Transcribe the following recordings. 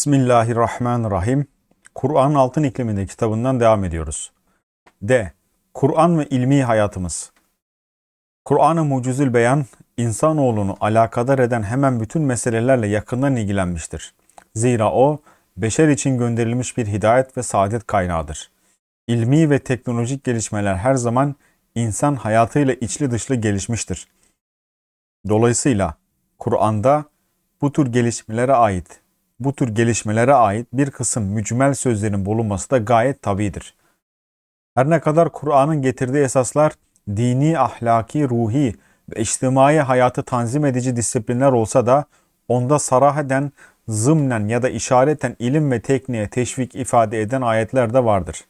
Bismillahirrahmanirrahim. Kur'an Altın İkliminde kitabından devam ediyoruz. D. Kur'an ve ilmi hayatımız. Kur'an-ı Mucizül Beyan, insanoğlunu alakadar eden hemen bütün meselelerle yakından ilgilenmiştir. Zira o, beşer için gönderilmiş bir hidayet ve saadet kaynağıdır. İlmi ve teknolojik gelişmeler her zaman insan hayatıyla içli dışlı gelişmiştir. Dolayısıyla Kur'an'da bu tür gelişmelere ait bu tür gelişmelere ait bir kısım mücmel sözlerin bulunması da gayet tabidir. Her ne kadar Kur'an'ın getirdiği esaslar dini, ahlaki, ruhi ve içtimai hayatı tanzim edici disiplinler olsa da onda sarah eden, zımnen ya da işareten ilim ve tekniğe teşvik ifade eden ayetler de vardır.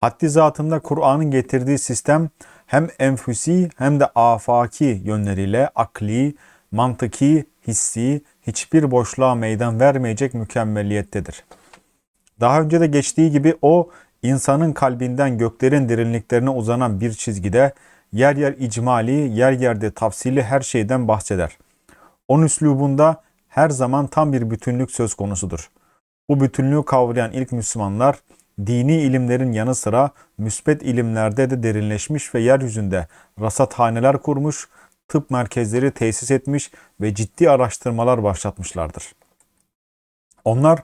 Haddi zatında Kur'an'ın getirdiği sistem hem enfüsi hem de afaki yönleriyle akli, mantıki, hissi, hiçbir boşluğa meydan vermeyecek mükemmelliyettedir. Daha önce de geçtiği gibi o, insanın kalbinden göklerin derinliklerine uzanan bir çizgide yer yer icmali, yer yerde tafsili her şeyden bahseder. Onun üslubunda her zaman tam bir bütünlük söz konusudur. Bu bütünlüğü kavrayan ilk Müslümanlar, dini ilimlerin yanı sıra müsbet ilimlerde de derinleşmiş ve yeryüzünde rasathaneler kurmuş, tıp merkezleri tesis etmiş ve ciddi araştırmalar başlatmışlardır. Onlar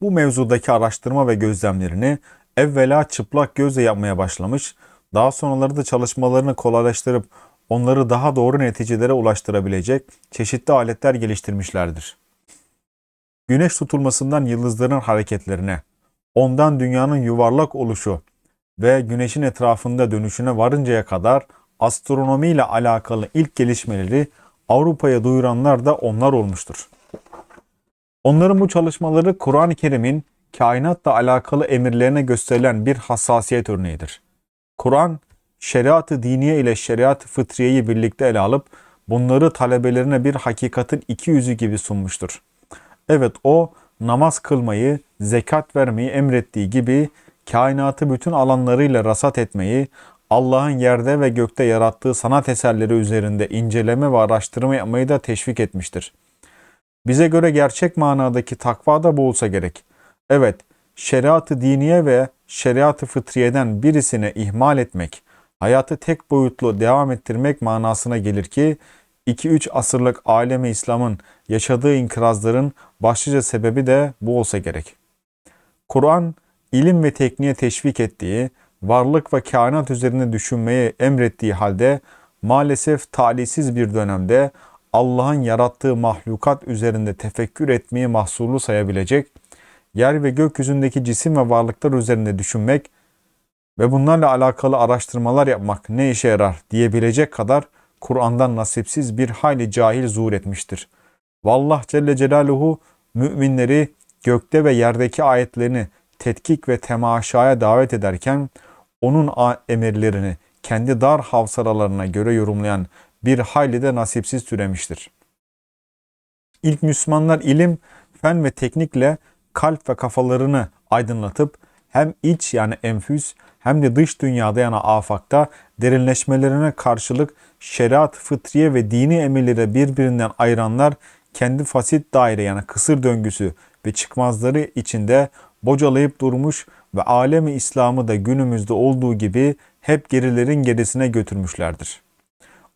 bu mevzudaki araştırma ve gözlemlerini evvela çıplak gözle yapmaya başlamış, daha sonraları da çalışmalarını kolaylaştırıp onları daha doğru neticelere ulaştırabilecek çeşitli aletler geliştirmişlerdir. Güneş tutulmasından yıldızların hareketlerine, ondan dünyanın yuvarlak oluşu ve güneşin etrafında dönüşüne varıncaya kadar astronomi ile alakalı ilk gelişmeleri Avrupa'ya duyuranlar da onlar olmuştur. Onların bu çalışmaları Kur'an-ı Kerim'in kainatla alakalı emirlerine gösterilen bir hassasiyet örneğidir. Kur'an, şeriat-ı diniye ile şeriat-ı fıtriyeyi birlikte ele alıp bunları talebelerine bir hakikatin iki yüzü gibi sunmuştur. Evet o namaz kılmayı, zekat vermeyi emrettiği gibi kainatı bütün alanlarıyla rasat etmeyi, Allah'ın yerde ve gökte yarattığı sanat eserleri üzerinde inceleme ve araştırma yapmayı da teşvik etmiştir. Bize göre gerçek manadaki takva da bu olsa gerek. Evet, şeriat-ı diniye ve şeriat-ı fıtriyeden birisini ihmal etmek, hayatı tek boyutlu devam ettirmek manasına gelir ki, 2-3 asırlık alemi İslam'ın yaşadığı inkırazların başlıca sebebi de bu olsa gerek. Kur'an, ilim ve tekniğe teşvik ettiği, varlık ve kainat üzerine düşünmeyi emrettiği halde maalesef talihsiz bir dönemde Allah'ın yarattığı mahlukat üzerinde tefekkür etmeyi mahsurlu sayabilecek, yer ve gökyüzündeki cisim ve varlıklar üzerinde düşünmek ve bunlarla alakalı araştırmalar yapmak ne işe yarar diyebilecek kadar Kur'an'dan nasipsiz bir hayli cahil zuhur etmiştir. Vallah Celle Celaluhu müminleri gökte ve yerdeki ayetlerini tetkik ve temaşaya davet ederken onun emirlerini kendi dar havsaralarına göre yorumlayan bir hayli de nasipsiz türemiştir. İlk Müslümanlar ilim, fen ve teknikle kalp ve kafalarını aydınlatıp hem iç yani enfüs hem de dış dünyada yani afakta derinleşmelerine karşılık şeriat, fıtriye ve dini emirleri birbirinden ayıranlar kendi fasit daire yani kısır döngüsü ve çıkmazları içinde bocalayıp durmuş ve alemi İslam'ı da günümüzde olduğu gibi hep gerilerin gerisine götürmüşlerdir.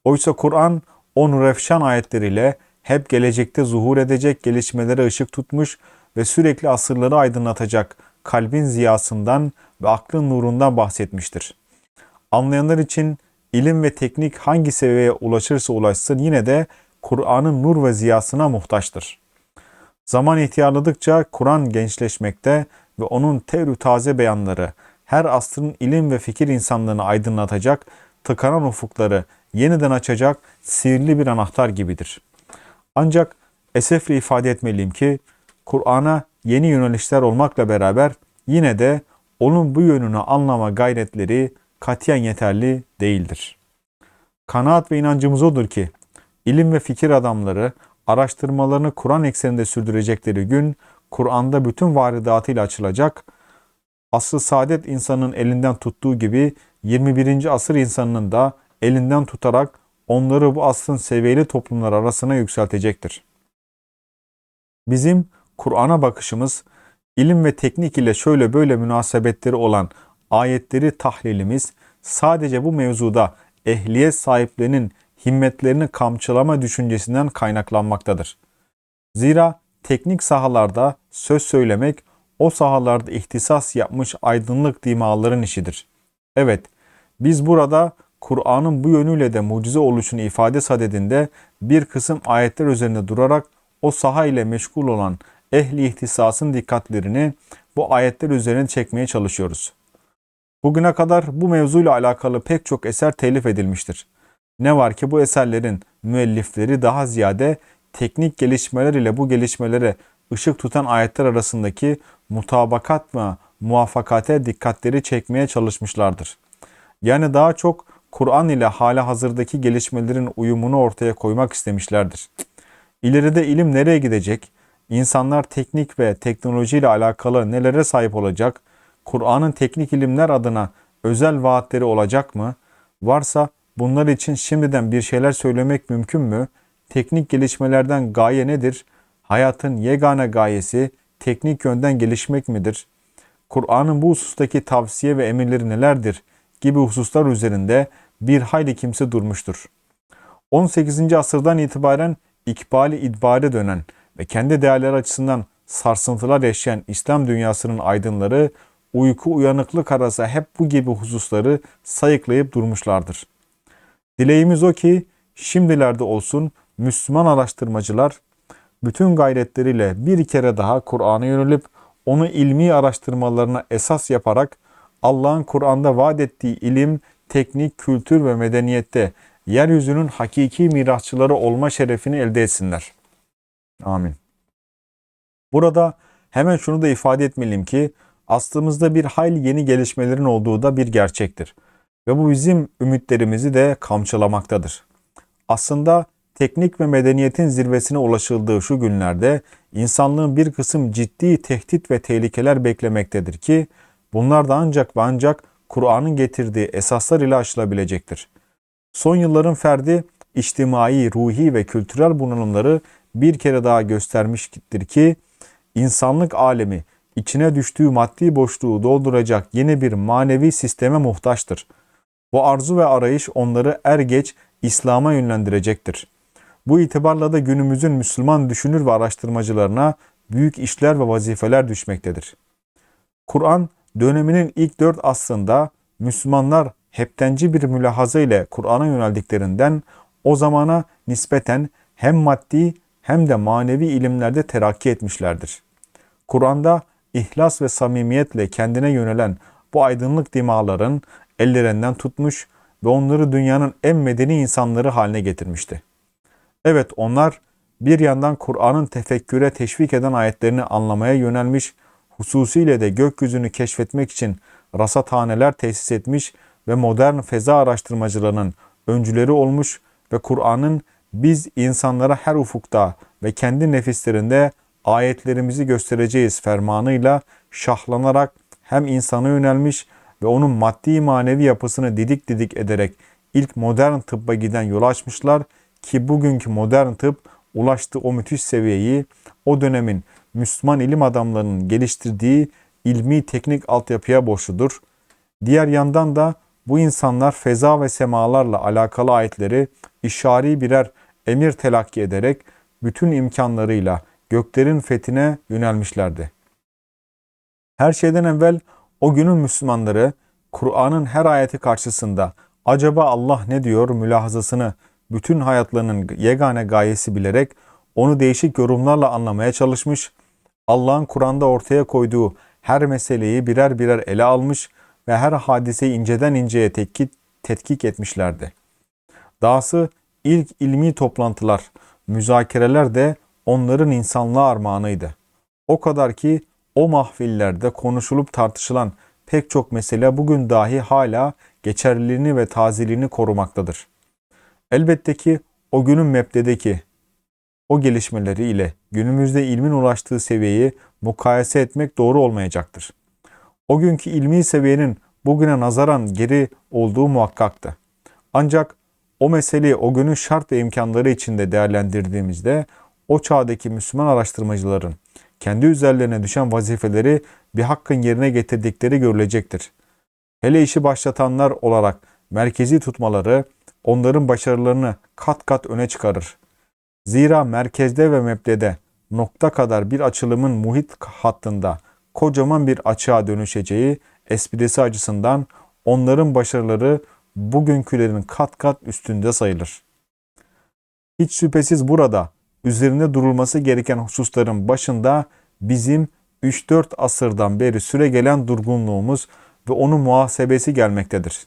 Oysa Kur'an o nurefşan ayetleriyle hep gelecekte zuhur edecek gelişmelere ışık tutmuş ve sürekli asırları aydınlatacak kalbin ziyasından ve aklın nurundan bahsetmiştir. Anlayanlar için ilim ve teknik hangi seviyeye ulaşırsa ulaşsın yine de Kur'an'ın nur ve ziyasına muhtaçtır. Zaman ihtiyarladıkça Kur'an gençleşmekte ve onun terü taze beyanları her asrın ilim ve fikir insanlığını aydınlatacak, tıkanan ufukları yeniden açacak sihirli bir anahtar gibidir. Ancak esefle ifade etmeliyim ki Kur'an'a yeni yönelişler olmakla beraber yine de onun bu yönünü anlama gayretleri katiyen yeterli değildir. Kanaat ve inancımız odur ki ilim ve fikir adamları araştırmalarını Kur'an ekseninde sürdürecekleri gün Kur'an'da bütün varidatıyla açılacak. Asıl saadet insanın elinden tuttuğu gibi 21. asır insanının da elinden tutarak onları bu asrın seviyeli toplumlar arasına yükseltecektir. Bizim Kur'an'a bakışımız, ilim ve teknik ile şöyle böyle münasebetleri olan ayetleri tahlilimiz sadece bu mevzuda ehliyet sahiplerinin himmetlerini kamçılama düşüncesinden kaynaklanmaktadır. Zira teknik sahalarda söz söylemek o sahalarda ihtisas yapmış aydınlık dimağların işidir. Evet, biz burada Kur'an'ın bu yönüyle de mucize oluşunu ifade sadedinde bir kısım ayetler üzerinde durarak o saha ile meşgul olan ehli ihtisasın dikkatlerini bu ayetler üzerine çekmeye çalışıyoruz. Bugüne kadar bu mevzuyla alakalı pek çok eser telif edilmiştir. Ne var ki bu eserlerin müellifleri daha ziyade teknik gelişmeler ile bu gelişmelere ışık tutan ayetler arasındaki mutabakat ve muvaffakate dikkatleri çekmeye çalışmışlardır. Yani daha çok Kur'an ile hala hazırdaki gelişmelerin uyumunu ortaya koymak istemişlerdir. İleride ilim nereye gidecek? İnsanlar teknik ve teknoloji ile alakalı nelere sahip olacak? Kur'an'ın teknik ilimler adına özel vaatleri olacak mı? Varsa bunlar için şimdiden bir şeyler söylemek mümkün mü? Teknik gelişmelerden gaye nedir? Hayatın yegane gayesi teknik yönden gelişmek midir? Kur'an'ın bu husustaki tavsiye ve emirleri nelerdir? gibi hususlar üzerinde bir hayli kimse durmuştur. 18. asırdan itibaren ikbali idbare dönen ve kendi değerleri açısından sarsıntılar yaşayan İslam dünyasının aydınları uyku uyanıklık arası hep bu gibi hususları sayıklayıp durmuşlardır. Dileğimiz o ki şimdilerde olsun Müslüman araştırmacılar bütün gayretleriyle bir kere daha Kur'an'a yönelip onu ilmi araştırmalarına esas yaparak Allah'ın Kur'an'da vaat ettiği ilim, teknik, kültür ve medeniyette yeryüzünün hakiki mirasçıları olma şerefini elde etsinler. Amin. Burada hemen şunu da ifade etmeliyim ki aslımızda bir hayli yeni gelişmelerin olduğu da bir gerçektir. Ve bu bizim ümitlerimizi de kamçılamaktadır. Aslında teknik ve medeniyetin zirvesine ulaşıldığı şu günlerde insanlığın bir kısım ciddi tehdit ve tehlikeler beklemektedir ki bunlar da ancak ve ancak Kur'an'ın getirdiği esaslar ile aşılabilecektir. Son yılların ferdi içtimai, ruhi ve kültürel bunalımları bir kere daha göstermiştir ki insanlık alemi içine düştüğü maddi boşluğu dolduracak yeni bir manevi sisteme muhtaçtır. Bu arzu ve arayış onları er geç İslam'a yönlendirecektir. Bu itibarla da günümüzün Müslüman düşünür ve araştırmacılarına büyük işler ve vazifeler düşmektedir. Kur'an döneminin ilk dört aslında Müslümanlar heptenci bir mülahaza ile Kur'an'a yöneldiklerinden o zamana nispeten hem maddi hem de manevi ilimlerde terakki etmişlerdir. Kur'an'da ihlas ve samimiyetle kendine yönelen bu aydınlık dimaların ellerinden tutmuş ve onları dünyanın en medeni insanları haline getirmişti. Evet onlar bir yandan Kur'an'ın tefekküre teşvik eden ayetlerini anlamaya yönelmiş, hususiyle de gökyüzünü keşfetmek için rasathaneler tesis etmiş ve modern feza araştırmacılarının öncüleri olmuş ve Kur'an'ın biz insanlara her ufukta ve kendi nefislerinde ayetlerimizi göstereceğiz fermanıyla şahlanarak hem insana yönelmiş ve onun maddi manevi yapısını didik didik ederek ilk modern tıbba giden yol açmışlar ki bugünkü modern tıp ulaştığı o müthiş seviyeyi o dönemin Müslüman ilim adamlarının geliştirdiği ilmi teknik altyapıya borçludur. Diğer yandan da bu insanlar feza ve semalarla alakalı ayetleri işari birer emir telakki ederek bütün imkanlarıyla göklerin fethine yönelmişlerdi. Her şeyden evvel o günün Müslümanları Kur'an'ın her ayeti karşısında acaba Allah ne diyor mülahazasını bütün hayatlarının yegane gayesi bilerek onu değişik yorumlarla anlamaya çalışmış, Allah'ın Kur'an'da ortaya koyduğu her meseleyi birer birer ele almış ve her hadiseyi inceden inceye tetkik, tetkik etmişlerdi. Dahası ilk ilmi toplantılar, müzakereler de onların insanlığa armağanıydı. O kadar ki o mahfillerde konuşulup tartışılan pek çok mesele bugün dahi hala geçerliliğini ve tazeliğini korumaktadır. Elbette ki o günün mebdedeki o gelişmeleri ile günümüzde ilmin ulaştığı seviyeyi mukayese etmek doğru olmayacaktır. O günkü ilmi seviyenin bugüne nazaran geri olduğu muhakkaktı. Ancak o meseleyi o günün şart ve imkanları içinde değerlendirdiğimizde o çağdaki Müslüman araştırmacıların kendi üzerlerine düşen vazifeleri bir hakkın yerine getirdikleri görülecektir. Hele işi başlatanlar olarak merkezi tutmaları onların başarılarını kat kat öne çıkarır. Zira merkezde ve mebdede nokta kadar bir açılımın muhit hattında kocaman bir açığa dönüşeceği esprisi açısından onların başarıları bugünkülerin kat kat üstünde sayılır. Hiç şüphesiz burada üzerinde durulması gereken hususların başında bizim 3-4 asırdan beri süre gelen durgunluğumuz ve onun muhasebesi gelmektedir.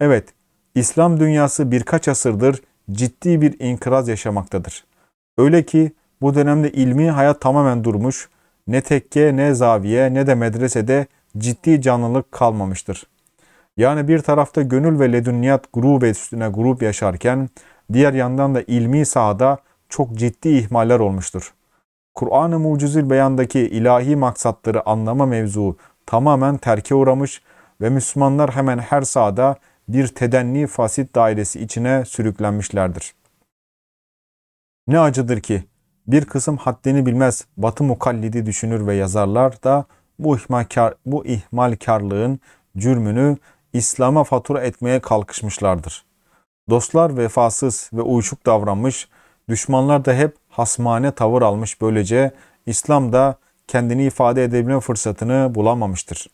Evet, İslam dünyası birkaç asırdır ciddi bir inkıraz yaşamaktadır. Öyle ki bu dönemde ilmi hayat tamamen durmuş, ne tekke ne zaviye ne de medresede ciddi canlılık kalmamıştır. Yani bir tarafta gönül ve ledünniyat grup üstüne grup yaşarken diğer yandan da ilmi sahada çok ciddi ihmaller olmuştur. Kur'an-ı Mucizül Beyan'daki ilahi maksatları anlama mevzu tamamen terke uğramış ve Müslümanlar hemen her sahada bir tedenni fasit dairesi içine sürüklenmişlerdir. Ne acıdır ki bir kısım haddini bilmez batı mukallidi düşünür ve yazarlar da bu, ihmalkar, bu ihmalkarlığın cürmünü İslam'a fatura etmeye kalkışmışlardır. Dostlar vefasız ve uyuşuk davranmış, düşmanlar da hep hasmane tavır almış böylece İslam da kendini ifade edebilme fırsatını bulamamıştır.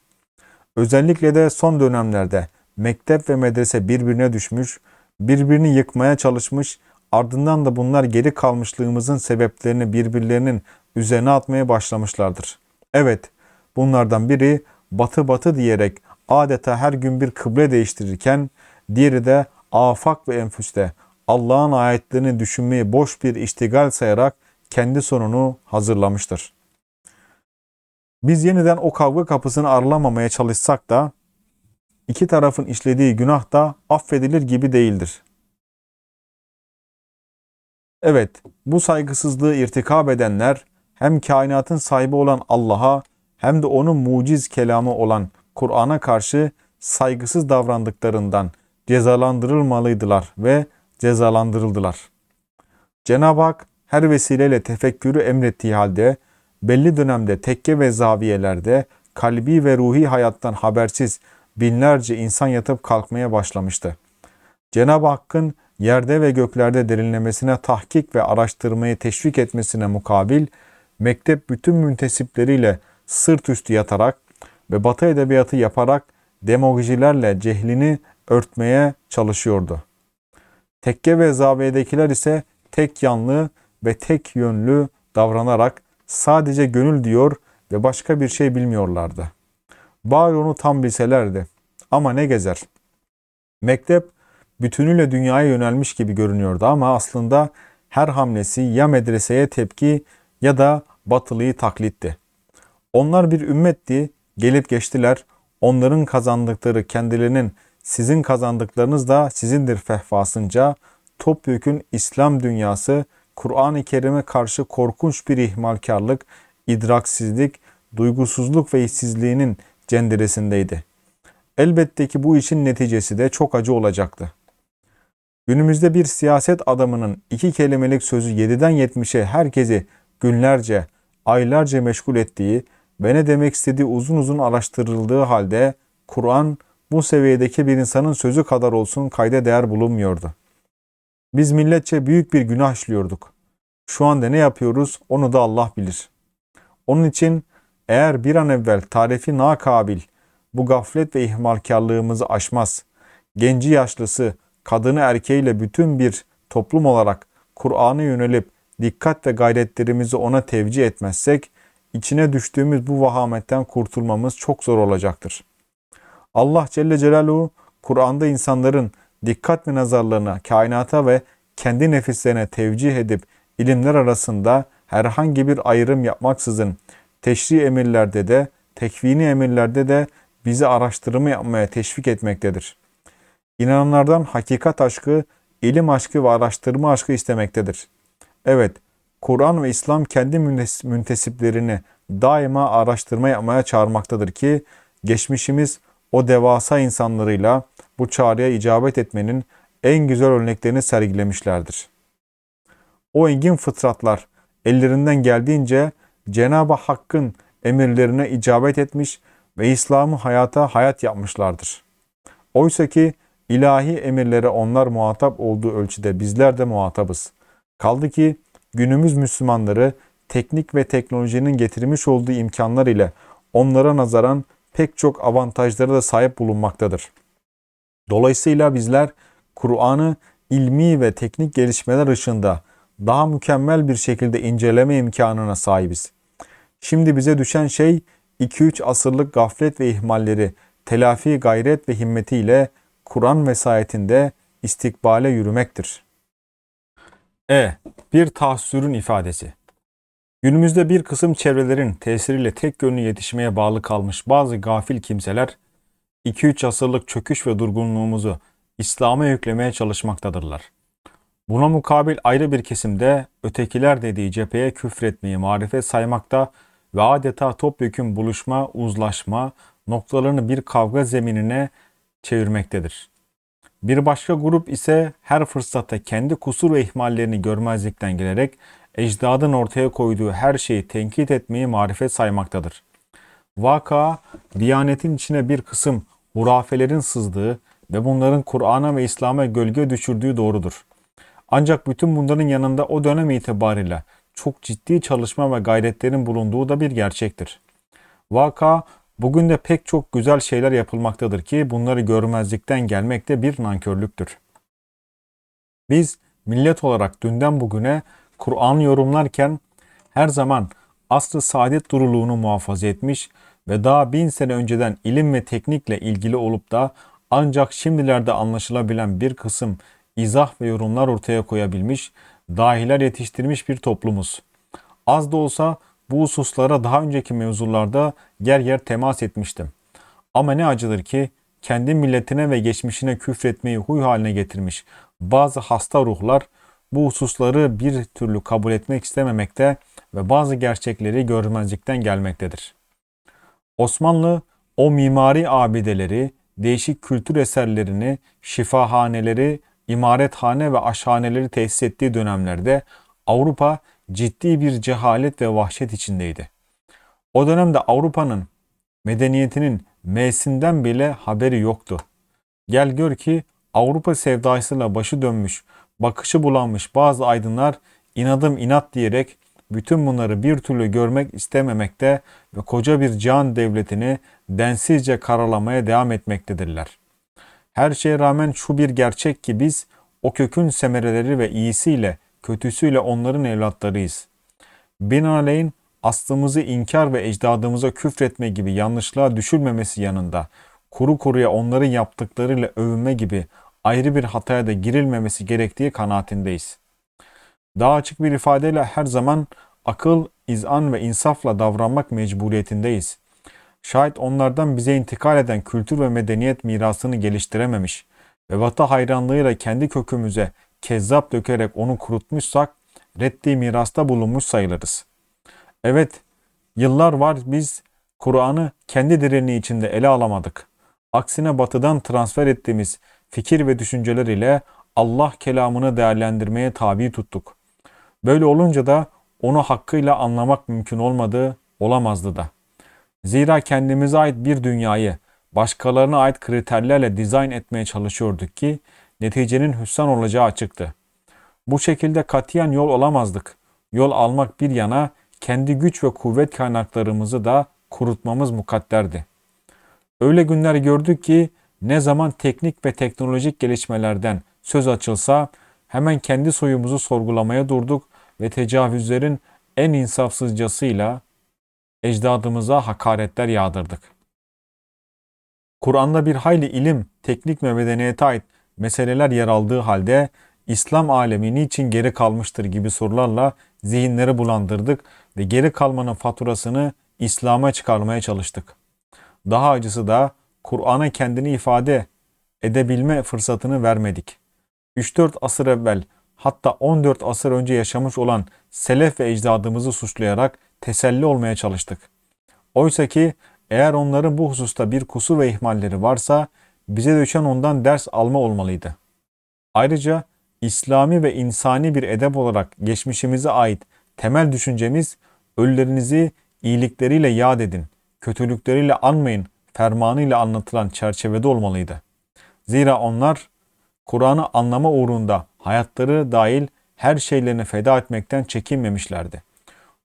Özellikle de son dönemlerde mektep ve medrese birbirine düşmüş, birbirini yıkmaya çalışmış, ardından da bunlar geri kalmışlığımızın sebeplerini birbirlerinin üzerine atmaya başlamışlardır. Evet, bunlardan biri batı batı diyerek adeta her gün bir kıble değiştirirken, diğeri de afak ve enfüste Allah'ın ayetlerini düşünmeyi boş bir iştigal sayarak kendi sonunu hazırlamıştır. Biz yeniden o kavga kapısını aralamamaya çalışsak da iki tarafın işlediği günah da affedilir gibi değildir. Evet, bu saygısızlığı irtikab edenler hem kainatın sahibi olan Allah'a hem de onun muciz kelamı olan Kur'an'a karşı saygısız davrandıklarından cezalandırılmalıydılar ve cezalandırıldılar. Cenab-ı Hak her vesileyle tefekkürü emrettiği halde belli dönemde tekke ve zaviyelerde kalbi ve ruhi hayattan habersiz binlerce insan yatıp kalkmaya başlamıştı. Cenab-ı Hakk'ın yerde ve göklerde derinlemesine tahkik ve araştırmayı teşvik etmesine mukabil, mektep bütün müntesipleriyle sırt üstü yatarak ve batı edebiyatı yaparak demagojilerle cehlini örtmeye çalışıyordu. Tekke ve zaviyedekiler ise tek yanlı ve tek yönlü davranarak sadece gönül diyor ve başka bir şey bilmiyorlardı. Bari onu tam bilselerdi. Ama ne gezer. Mektep bütünüyle dünyaya yönelmiş gibi görünüyordu ama aslında her hamlesi ya medreseye tepki ya da batılıyı taklitti. Onlar bir ümmetti, gelip geçtiler. Onların kazandıkları kendilerinin sizin kazandıklarınız da sizindir fehvasınca topyekün İslam dünyası Kur'an-ı Kerim'e karşı korkunç bir ihmalkarlık, idraksizlik, duygusuzluk ve işsizliğinin cenderesindeydi. Elbette ki bu işin neticesi de çok acı olacaktı. Günümüzde bir siyaset adamının iki kelimelik sözü 7'den 70'e herkesi günlerce, aylarca meşgul ettiği ve ne demek istediği uzun uzun araştırıldığı halde Kur'an bu seviyedeki bir insanın sözü kadar olsun kayda değer bulunmuyordu. Biz milletçe büyük bir günah işliyorduk. Şu anda ne yapıyoruz onu da Allah bilir. Onun için eğer bir an evvel tarifi nakabil bu gaflet ve ihmalkarlığımızı aşmaz, genci yaşlısı, kadını erkeğiyle bütün bir toplum olarak Kur'an'a yönelip dikkat ve gayretlerimizi ona tevcih etmezsek, içine düştüğümüz bu vahametten kurtulmamız çok zor olacaktır. Allah Celle Celaluhu Kur'an'da insanların dikkat ve nazarlarına kainata ve kendi nefislerine tevcih edip ilimler arasında herhangi bir ayrım yapmaksızın teşri emirlerde de tekvini emirlerde de bizi araştırma yapmaya teşvik etmektedir. İnananlardan hakikat aşkı, ilim aşkı ve araştırma aşkı istemektedir. Evet, Kur'an ve İslam kendi müntesiplerini daima araştırma yapmaya çağırmaktadır ki geçmişimiz o devasa insanlarıyla bu çağrıya icabet etmenin en güzel örneklerini sergilemişlerdir. O engin fıtratlar ellerinden geldiğince Cenab-ı Hakk'ın emirlerine icabet etmiş ve İslam'ı hayata hayat yapmışlardır. Oysa ki ilahi emirlere onlar muhatap olduğu ölçüde bizler de muhatabız. Kaldı ki günümüz Müslümanları teknik ve teknolojinin getirmiş olduğu imkanlar ile onlara nazaran pek çok avantajlara da sahip bulunmaktadır. Dolayısıyla bizler Kur'an'ı ilmi ve teknik gelişmeler ışığında daha mükemmel bir şekilde inceleme imkanına sahibiz. Şimdi bize düşen şey 2-3 asırlık gaflet ve ihmalleri telafi gayret ve himmetiyle Kur'an vesayetinde istikbale yürümektir. E. Bir tahsürün ifadesi. Günümüzde bir kısım çevrelerin tesiriyle tek yönlü yetişmeye bağlı kalmış bazı gafil kimseler 2-3 asırlık çöküş ve durgunluğumuzu İslam'a yüklemeye çalışmaktadırlar. Buna mukabil ayrı bir kesimde ötekiler dediği cepheye küfretmeyi marifet saymakta ve adeta topyekün buluşma, uzlaşma noktalarını bir kavga zeminine çevirmektedir. Bir başka grup ise her fırsatta kendi kusur ve ihmallerini görmezlikten gelerek ecdadın ortaya koyduğu her şeyi tenkit etmeyi marifet saymaktadır. Vaka, Diyanetin içine bir kısım hurafelerin sızdığı ve bunların Kur'an'a ve İslam'a gölge düşürdüğü doğrudur. Ancak bütün bunların yanında o dönem itibariyle çok ciddi çalışma ve gayretlerin bulunduğu da bir gerçektir. Vaka bugün de pek çok güzel şeyler yapılmaktadır ki bunları görmezlikten gelmek de bir nankörlüktür. Biz millet olarak dünden bugüne Kur'an'ı yorumlarken her zaman asr-ı saadet duruluğunu muhafaza etmiş ve daha bin sene önceden ilim ve teknikle ilgili olup da ancak şimdilerde anlaşılabilen bir kısım izah ve yorumlar ortaya koyabilmiş, dahiler yetiştirmiş bir toplumuz. Az da olsa bu hususlara daha önceki mevzularda yer yer temas etmiştim. Ama ne acıdır ki kendi milletine ve geçmişine küfretmeyi huy haline getirmiş bazı hasta ruhlar bu hususları bir türlü kabul etmek istememekte ve bazı gerçekleri görmezlikten gelmektedir. Osmanlı o mimari abideleri, değişik kültür eserlerini, şifahaneleri, imarethane ve aşhaneleri tesis ettiği dönemlerde Avrupa ciddi bir cehalet ve vahşet içindeydi. O dönemde Avrupa'nın medeniyetinin M'sinden bile haberi yoktu. Gel gör ki Avrupa sevdasıyla başı dönmüş, bakışı bulanmış bazı aydınlar inadım inat diyerek bütün bunları bir türlü görmek istememekte ve koca bir can devletini densizce karalamaya devam etmektedirler. Her şeye rağmen şu bir gerçek ki biz o kökün semereleri ve iyisiyle kötüsüyle onların evlatlarıyız. Binaenaleyh aslımızı inkar ve ecdadımıza küfretme gibi yanlışlığa düşülmemesi yanında kuru kuruya onların yaptıklarıyla övünme gibi ayrı bir hataya da girilmemesi gerektiği kanaatindeyiz. Daha açık bir ifadeyle her zaman akıl, izan ve insafla davranmak mecburiyetindeyiz. Şayet onlardan bize intikal eden kültür ve medeniyet mirasını geliştirememiş ve vata hayranlığıyla kendi kökümüze kezzap dökerek onu kurutmuşsak reddi mirasta bulunmuş sayılırız. Evet, yıllar var biz Kur'an'ı kendi direni içinde ele alamadık. Aksine batıdan transfer ettiğimiz fikir ve düşünceler ile Allah kelamını değerlendirmeye tabi tuttuk. Böyle olunca da onu hakkıyla anlamak mümkün olmadı, olamazdı da. Zira kendimize ait bir dünyayı başkalarına ait kriterlerle dizayn etmeye çalışıyorduk ki neticenin hüsran olacağı açıktı. Bu şekilde katiyen yol olamazdık. Yol almak bir yana kendi güç ve kuvvet kaynaklarımızı da kurutmamız mukadderdi. Öyle günler gördük ki ne zaman teknik ve teknolojik gelişmelerden söz açılsa hemen kendi soyumuzu sorgulamaya durduk ve tecavüzlerin en insafsızcasıyla ecdadımıza hakaretler yağdırdık. Kur'an'da bir hayli ilim, teknik ve medeniyete ait meseleler yer aldığı halde İslam alemi niçin geri kalmıştır gibi sorularla zihinleri bulandırdık ve geri kalmanın faturasını İslam'a çıkarmaya çalıştık. Daha acısı da Kur'an'a kendini ifade edebilme fırsatını vermedik. 3-4 asır evvel hatta 14 asır önce yaşamış olan selef ve ecdadımızı suçlayarak teselli olmaya çalıştık. Oysa ki eğer onların bu hususta bir kusur ve ihmalleri varsa bize düşen ondan ders alma olmalıydı. Ayrıca İslami ve insani bir edep olarak geçmişimize ait temel düşüncemiz Ölülerinizi iyilikleriyle yad edin, kötülükleriyle anmayın fermanıyla anlatılan çerçevede olmalıydı. Zira onlar Kur'an'ı anlama uğrunda hayatları dahil her şeylerini feda etmekten çekinmemişlerdi.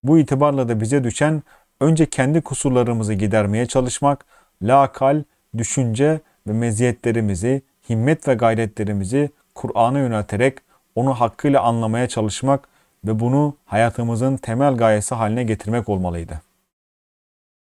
Bu itibarla da bize düşen önce kendi kusurlarımızı gidermeye çalışmak, lakal, düşünce ve meziyetlerimizi, himmet ve gayretlerimizi Kur'an'a yönelterek onu hakkıyla anlamaya çalışmak ve bunu hayatımızın temel gayesi haline getirmek olmalıydı.